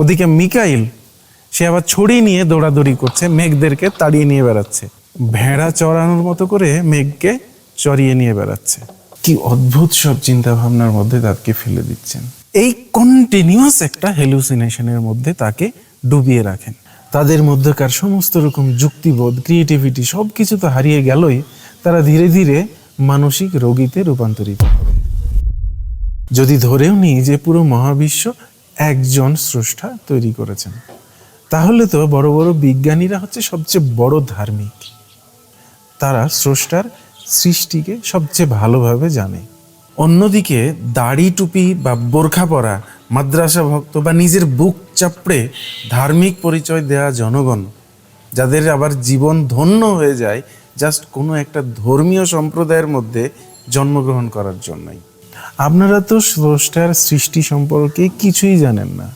ওদিকে মিকাইল, সে আবার ছড়ি নিয়ে দৌড়াদৌড়ি করছে, মেঘদেরকে তাড়িয়ে নিয়ে বেড়াচ্ছে। ভেড়া চড়ানোর মতো করে মেঘকে চড়িয়ে নিয়ে বেড়াচ্ছে। কি অদ্ভুত সব চিন্তা ভাবনার মধ্যে তাকে ফেলে দিচ্ছেন। এই কন্টিনিউয়াস একটা হেলুসিনেশনের মধ্যে তাকে ডুবিয়ে রাখেন। তাদের মধ্যকার সমস্ত রকম যুক্তিবোধ ক্রিয়েটিভিটি সব কিছু তো হারিয়ে গেলই, তারা ধীরে ধীরে মানসিক রোগীতে রূপান্তরিত হবে। যদি ধরেও নিই যে পুরো মহাবিশ্ব একজন স্রষ্টা তৈরি করেছেন। তাহলে তো বড় বড় বিজ্ঞানীরা হচ্ছে সবচেয়ে বড় ধার্মিক। তারা স্রষ্টার সৃষ্টিকে সবচেয়ে ভালোভাবে জানে। অন্যদিকে দাড়ি টুপি বা বোরখা পরা, মাদ্রাসা ভক্ত বা নিজের বুক চাপড়ে ধার্মিক পরিচয় দেয়া জনগণ, যাদের আবার জীবন ধন্য হয়ে যায়, জাস্ট কোনো একটা ধর্মীয় সম্প্রদায়ের মধ্যে জন্মগ্রহণ করার জন্যই। আপনারা তো স্রষ্টার সৃষ্টি সম্পর্কে কিছুই জানেন না।